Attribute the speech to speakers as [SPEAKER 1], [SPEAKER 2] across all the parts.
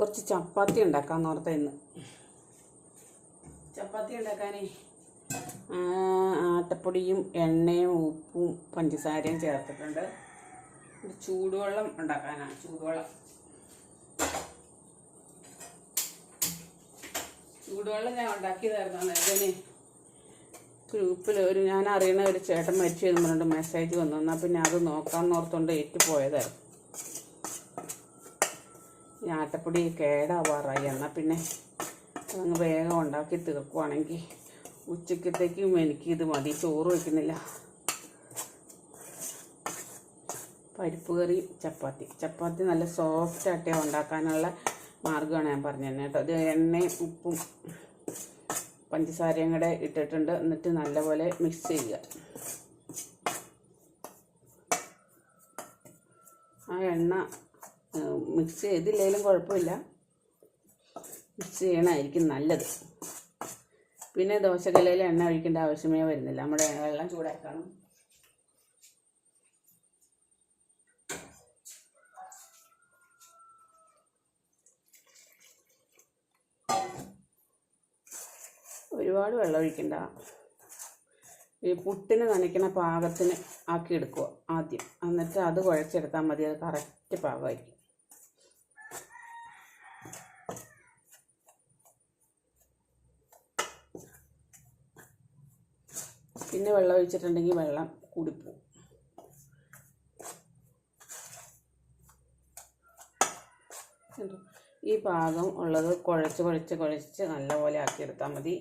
[SPEAKER 1] കുറച്ച് ചപ്പാത്തി ഉണ്ടാക്കാന്ന് ഓർത്ത ഇന്ന്. ചപ്പാത്തി ഉണ്ടാക്കാനേ. ആട്ടപ്പൊടിയും എണ്ണയും ഉപ്പും പഞ്ചസാരയും ചേർത്തിട്ടുണ്ട്. ചൂടുവെള്ളം ഉണ്ടാക്കാനാണ് ചൂടുവെള്ളം. ചൂടുവെള്ളം ഞാൻ ഉണ്ടാക്കിയതായിരുന്നു ഇതിന് ഗ്രൂപ്പിൽ ഒരു ഞാൻ അറിയണ ഒരു ചേട്ടൻ മരിച്ചു എന്ന് പറഞ്ഞിട്ട് മെസ്സേജ് വന്നു. എന്നാൽ പിന്നെ അത് നോക്കാമെന്ന് ഓർത്തുകൊണ്ട് ഏറ്റുപോയതായിരുന്നു. ഈ ആട്ടപ്പൊടി കേടാവാറായി. എന്നാൽ പിന്നെ അതങ്ങ് വേഗം ഉണ്ടാക്കി തീർക്കുവാണെങ്കിൽ ഉച്ചക്കത്തേക്കും എനിക്ക് ഇത് മതി. ചോറ് വയ്ക്കുന്നില്ല പരിപ്പ് കറി ചപ്പാത്തി. ചപ്പാത്തി നല്ല സോഫ്റ്റ് ആയിട്ട് ഉണ്ടാക്കാനുള്ള മാർഗമാണ് ഞാൻ പറഞ്ഞു തന്നെ കേട്ടോ. അത് എണ്ണയും ഉപ്പും പഞ്ചസാരയും കൂടെ ഇട്ടിട്ടുണ്ട്. എന്നിട്ട് നല്ലപോലെ മിക്സ് ചെയ്യുക. ആ എണ്ണ മിക്സ് ചെയ്തില്ലെങ്കിലും കുഴപ്പമില്ല. മിക്സ് ചെയ്യണമായിരിക്കും നല്ലത്. പിന്നെ ദോശക്കല്ലയിൽ എണ്ണ ഒഴിക്കേണ്ട ആവശ്യമേ വരുന്നില്ല. നമ്മുടെ വെള്ളം ചൂടാക്കണം. ഒരുപാട് വെള്ളം ഒഴിക്കണ്ട. ഈ പുട്ടിന് നനയ്ക്കണ പാകത്തിന് ആക്കി എടുക്കുക ആദ്യം. എന്നിട്ട് അത് കുഴച്ചെടുത്താൽ മതി. അത് കറക്റ്റ് പാകമായിരിക്കും. പിന്നെ വെള്ളം ഒഴിച്ചിട്ടുണ്ടെങ്കിൽ വെള്ളം കൂടിപ്പോവും? ഈ പാകം ഉള്ളത് കുഴച്ച് കുഴച്ച് കുഴച്ച് നല്ലപോലെ ആക്കിയെടുത്താൽ മതി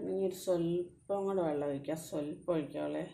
[SPEAKER 1] ഇനി ഒരു സ്വല്പം കൂടെ വെള്ളം ഒഴിക്കാം. സ്വല്പം ഒഴിക്കാവളെ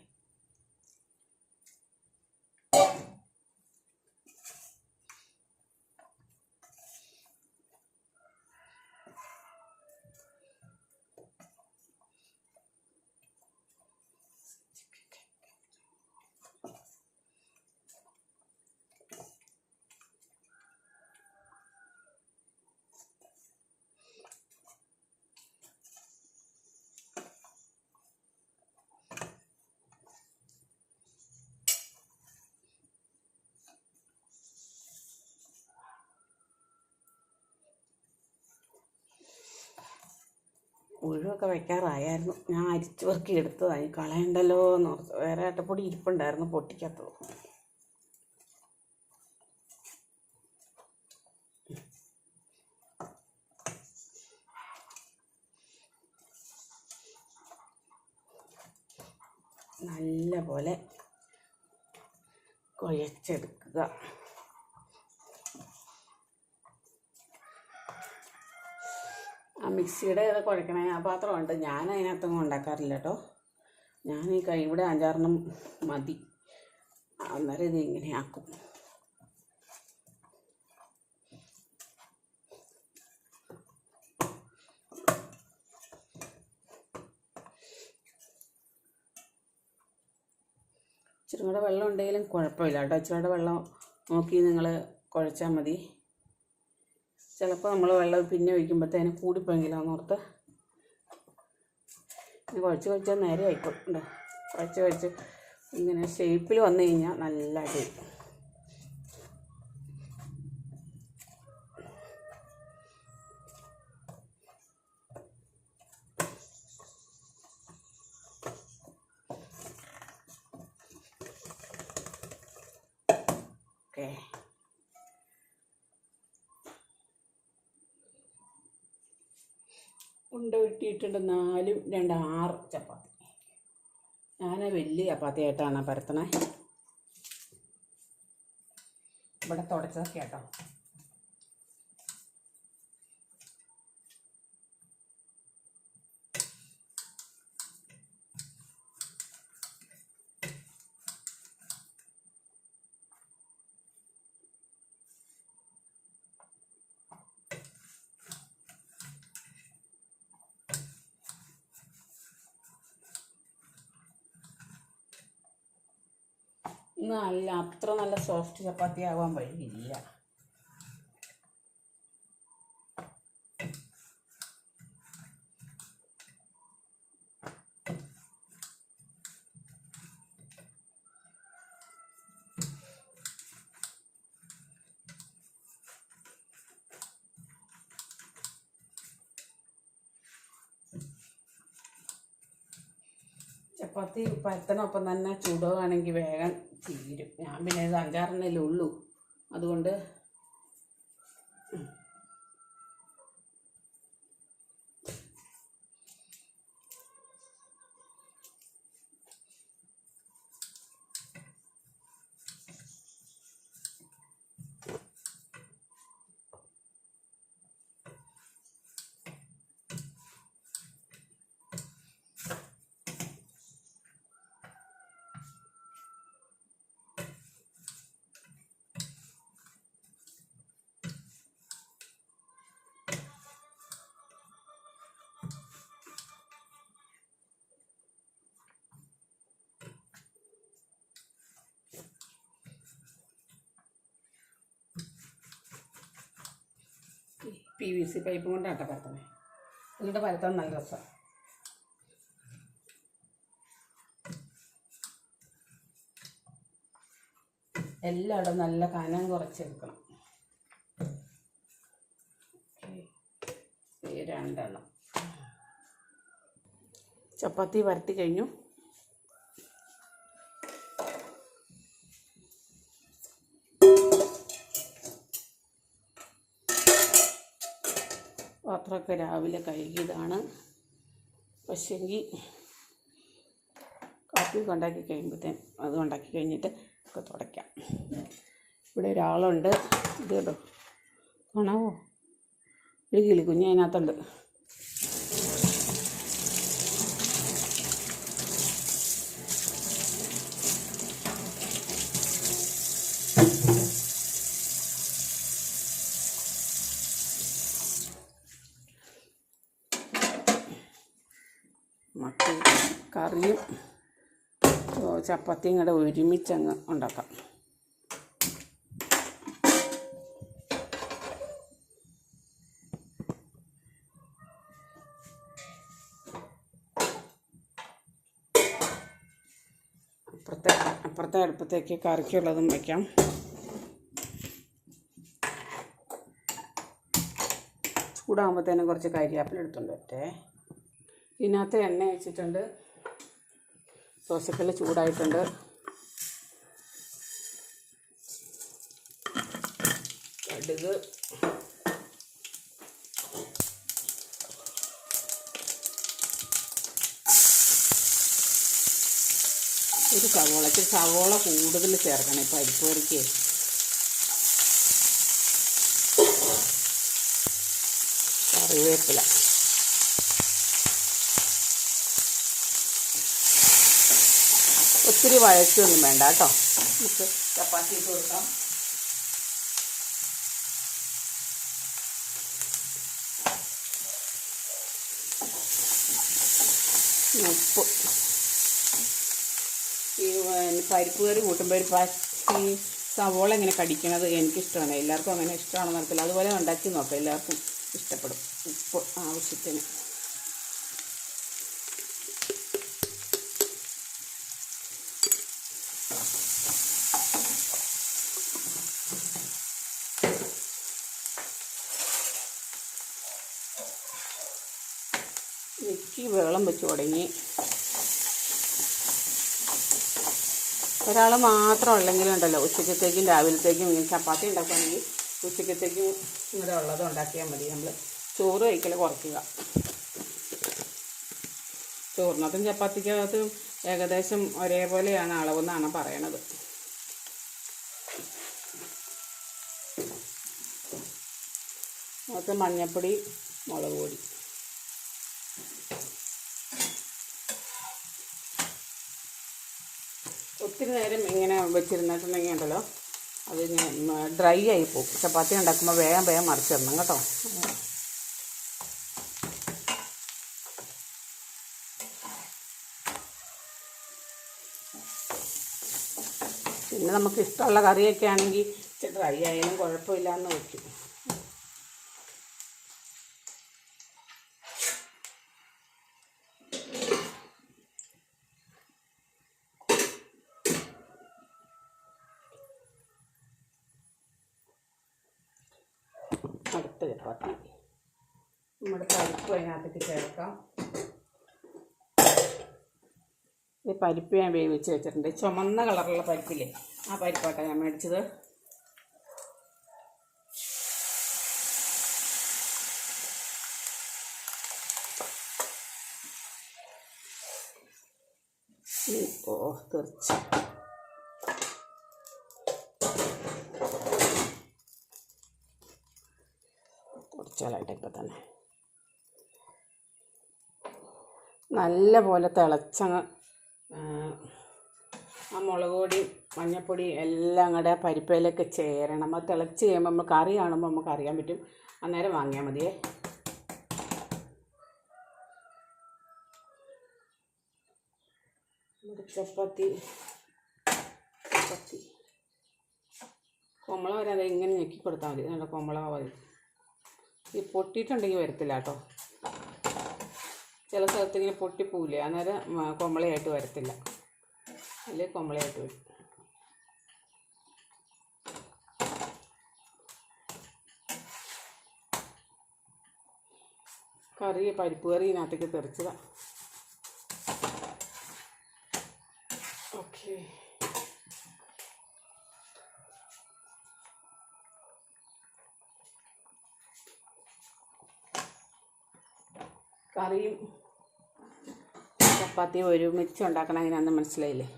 [SPEAKER 1] ഒഴിവൊക്കെ വയ്ക്കാറായായിരുന്നു ഞാൻ അരിച്ചു വർക്ക് എടുത്തതായി കളയണ്ടല്ലോ എന്ന് ഓർത്ത്. വേറെ അട്ടപ്പൊടി ഇരിപ്പുണ്ടായിരുന്നു പൊട്ടിക്കാത്തത് നല്ല പോലെ കുഴച്ചെടുക്കുക ആ മിക്സിയുടെ ഇത് കുഴക്കണ ആ പാത്രമുണ്ട്. ഞാൻ അതിനകത്തൊന്നും ഉണ്ടാക്കാറില്ല കേട്ടോ. ഞാൻ ഈ കൈ ഇവിടെ അഞ്ചാറെണ്ണം മതി. അന്നേരം ഇത് ഇങ്ങനെ ആക്കും. ഇച്ചിരി കൂടെ വെള്ളം ഉണ്ടെങ്കിലും കുഴപ്പമില്ല കേട്ടോ. ഇച്ചിരി കൂടെ വെള്ളം നോക്കി നിങ്ങൾ കുഴച്ചാൽ മതി. ചിലപ്പോൾ നമ്മൾ വെള്ളം പിന്നെ ഒഴിക്കുമ്പോഴത്തേന് കൂടിപ്പോയെങ്കിലാന്ന് ഓർത്ത് ഇനി കുഴച്ച് കുഴച്ചാൽ നേരെ ആയിക്കോട്ടെ കുഴച്ച് കുഴച്ച് ഇങ്ങനെ ഷേപ്പിൽ വന്നു കഴിഞ്ഞാൽ നല്ല അടി. ഓക്കെ. ഉണ്ട വെട്ടിയിട്ടുണ്ട് നാലും രണ്ട് ആറ് ചപ്പാത്തി. ഞാൻ വലിയ ചപ്പാത്തി ആയിട്ടാണ് പരത്തണേ. ഇവിടെ തുടച്ചതൊക്കെ കേട്ടോ നല്ല അത്ര നല്ല സോഫ്റ്റ് ചപ്പാത്തി ആവാൻ വഴിയില്ല. ചപ്പാത്തി പരത്തനൊപ്പം തന്നെ ചുടുകയാണെങ്കിൽ വേഗം തീരും. ഞാൻ പിന്നെ ഇത് അഞ്ചാറെണ്ണല്ലേ ഉള്ളൂ. അതുകൊണ്ട് പി വി സി പൈപ്പ് കൊണ്ടാട്ടോ പരത്തണേ എന്നിട്ട് പരത്താൻ നല്ല രസമാണ് എല്ലായിടും നല്ല കനം കുറച്ചെടുക്കണം. രണ്ടെണ്ണം. ചപ്പാത്തി വരട്ടി കഴിഞ്ഞു. പാത്രമൊക്കെ രാവിലെ കഴുകിയതാണ്. പക്ഷെങ്കിൽ കാപ്പി ഉണ്ടാക്കി കഴിയുമ്പോഴത്തേന് അത് ഉണ്ടാക്കി കഴിഞ്ഞിട്ട് ഒക്കെ തുടയ്ക്കാം. ഇവിടെ ഒരാളുണ്ട്. ഇത് കേട്ടോ കാണാവോ? ഒരു കിളിക്കുഞ്ഞ് അതിനകത്തുണ്ട് മത്തി കറിയും ഓ, ചപ്പാത്തിയും കൂടെ ഒരുമിച്ചങ്ങ് ഉണ്ടാക്കാം. അപ്പുറത്തെ അപ്പുറത്തെ അടുപ്പത്തേക്ക് കറിക്കുള്ളതും വയ്ക്കാം. ചൂടാകുമ്പോഴത്തേനും കുറച്ച് കരിയാപ്പിലെടുത്തുണ്ട് ഒറ്റേ ഇതിനകത്ത് എണ്ണ വെച്ചിട്ടുണ്ട്. ദോശക്കല്ല് ചൂടായിട്ടുണ്ട്. കടുക്. ഒരു സവോളയ്ക്ക് സവോള കൂടുതൽ ചേർക്കണം ഇപ്പം അരിപ്പേറിക്ക് കറിവേപ്പില. ഒത്തിരി വഴച്ചൊന്നും വേണ്ട കേട്ടോ. നമുക്ക് ചപ്പാത്തി ഇട്ട് കൊടുക്കാം. ഉപ്പ്. ഈ പരിപ്പ് കറി കൂട്ടുമ്പോൾ ഒരു പച്ച സവോള ഇങ്ങനെ കടിക്കണത് എനിക്കിഷ്ടമാണ്. എല്ലാവർക്കും അങ്ങനെ ഇഷ്ടമാണെന്ന് അറിയത്തില്ല. അതുപോലെ ഉണ്ടാക്കി നോക്കാം. എല്ലാവർക്കും ഇഷ്ടപ്പെടും ഉപ്പ് ആവശ്യത്തിന് മിക്സി വെച്ച് തുടങ്ങി. ഒരാൾ മാത്രം ഉള്ളെങ്കിലും ഉണ്ടല്ലോ. ഉച്ചക്കത്തേക്കും രാവിലത്തേക്കും ചപ്പാത്തി ഉണ്ടാക്കുകയാണെങ്കിൽ ഉച്ചക്കത്തേക്കും ഇങ്ങനെ ഉള്ളത് ഉണ്ടാക്കിയാൽ മതി. നമ്മൾ ചോറ് കഴിക്കൽ കുറയ്ക്കുക. ചോറിനകത്തും ചപ്പാത്തിക്കകത്തും ഏകദേശം ഒരേപോലെയാണ് അളവെന്നാണ് പറയണത്. അത് മഞ്ഞപ്പൊടി മുളക് പൊടി. ഒത്തിരി നേരം ഇങ്ങനെ വെച്ചിരുന്നിട്ടുണ്ടെങ്കിൽ ഉണ്ടല്ലോ. അത് ഡ്രൈ ആയി പോകും. ചപ്പാത്തി ഉണ്ടാക്കുമ്പോൾ വേഗം വേഗം മറിച്ചിടണം കേട്ടോ. പിന്നെ നമുക്ക് ഇഷ്ടമുള്ള കറിയൊക്കെ ആണെങ്കിൽ ഡ്രൈ ആയാലും കുഴപ്പമില്ല എന്ന് വയ്ക്കും അടുത്ത ചപ്പാത്തി നമ്മുടെ പരിപ്പ് അതിനകത്തേക്ക് ചേർക്കാം. ഈ പരിപ്പ് ഞാൻ വേവിച്ച് വെച്ചിട്ടുണ്ട്. ചുമന്ന കളറുള്ള പരിപ്പില്ലേ? ആ പരിപ്പാട്ട ഞാൻ മേടിച്ചത്. ഓ കുറച്ചാലായിട്ട് ഇപ്പം തന്നെ നല്ല പോലെ തിളച്ചങ്ങ് ആ, മുളക് പൊടിയും മഞ്ഞൾപ്പൊടി എല്ലാം കൂടെ പരിപ്പയിലൊക്കെ ചേരണം. അത് തിളച്ച് കഴിയുമ്പോൾ നമ്മൾ കറി കാണുമ്പോൾ നമുക്ക് അറിയാൻ പറ്റും. അന്നേരം വാങ്ങിയാൽ മതിയേ. ചപ്പാത്തി ചപ്പാത്തി. കൊമ്പള വരാതെ ഇങ്ങനെ ഞെക്കി കൊടുത്താൽ മതി. നല്ല കൊമ്പള മതി. ഈ പൊട്ടിയിട്ടുണ്ടെങ്കിൽ വരത്തില്ല കേട്ടോ. ചില സ്ഥലത്ത് ഇങ്ങനെ പൊട്ടിപ്പോവില്ലേ അന്നേരം കൊമളയായിട്ട് വരത്തില്ല. അല്ലെങ്കിൽ കൊമ്പളയായിട്ട് വരും. കറി പരിപ്പ് കറി ഇതിനകത്തേക്ക് തെറിച്ചതാ ഓക്കെ കറിയും ചപ്പാത്തി ഒരുമിച്ച് ഉണ്ടാക്കണം അതിനാന്ന് മനസ്സിലായില്ലേ?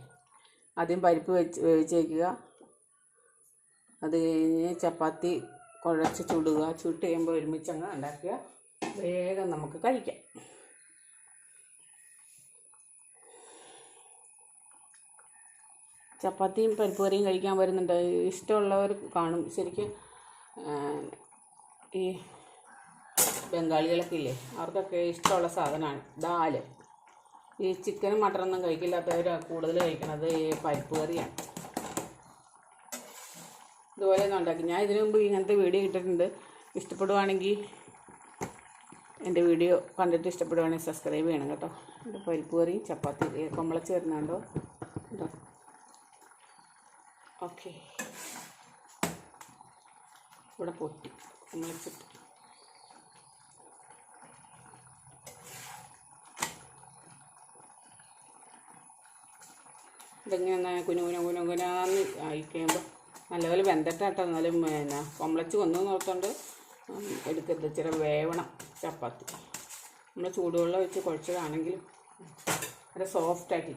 [SPEAKER 1] ആദ്യം പരിപ്പ് വെച്ച് വേവിച്ച് വയ്ക്കുക അത് കഴിഞ്ഞ് ചപ്പാത്തി കുഴച്ച് ചുടുക. ചുട്ട് കഴിയുമ്പോൾ ഒരുമിച്ച് അങ്ങ് ഉണ്ടാക്കുക. വേഗം നമുക്ക് കഴിക്കാം. ചപ്പാത്തിയും പരിപ്പ് കറിയും കഴിക്കാൻ വരുന്നുണ്ട്. ഇഷ്ടമുള്ളവർ കാണും. ശരിക്കും ഈ ബംഗാളികളൊക്കെ ഇല്ലേ അവർക്കൊക്കെ ഇഷ്ടമുള്ള സാധനമാണ്. ദാൽ. ഈ ചിക്കനും മട്ടനൊന്നും കഴിക്കില്ലാത്തവരാണ് കൂടുതൽ കഴിക്കണത് ഈ പരിപ്പ് കറിയാണ്. ഇതുപോലെ ഒന്ന് ഉണ്ടാക്കി. ഞാൻ ഇതിനു മുമ്പ് ഇങ്ങനത്തെ വീഡിയോ ഇട്ടിട്ടുണ്ട്. ഇഷ്ടപ്പെടുവാണെങ്കിൽ എന്റെ വീഡിയോ കണ്ടിട്ട് ഇഷ്ടപ്പെടുവാണെങ്കിൽ സബ്സ്ക്രൈബ് ചെയ്യണം കേട്ടോ. എന്റെ പരിപ്പ് കറി ചപ്പാത്തി കൊമ്പളച്ച് വരുന്നുണ്ടോ കേട്ടോ ഓക്കെ. ഇവിടെ പൊട്ടി. കൊമ്പളച്ചിട്ട് ഇതിങ്ങനെ കുനു കുനു കുനു കുനാന്ന് ആയി കഴിയുമ്പോൾ നല്ലപോലെ വെന്തട്ടാട്ടോ എന്നാലും പിന്നെ കൊമ്പളച്ച് കൊന്നു നോർത്തോണ്ട് എടുക്കരുത് ഇച്ചിരി വേവണം ചപ്പാത്തി. നമ്മൾ ചൂടുവെള്ളം വെച്ച് കുഴച്ചതാണെങ്കിലും നല്ല സോഫ്റ്റാക്കി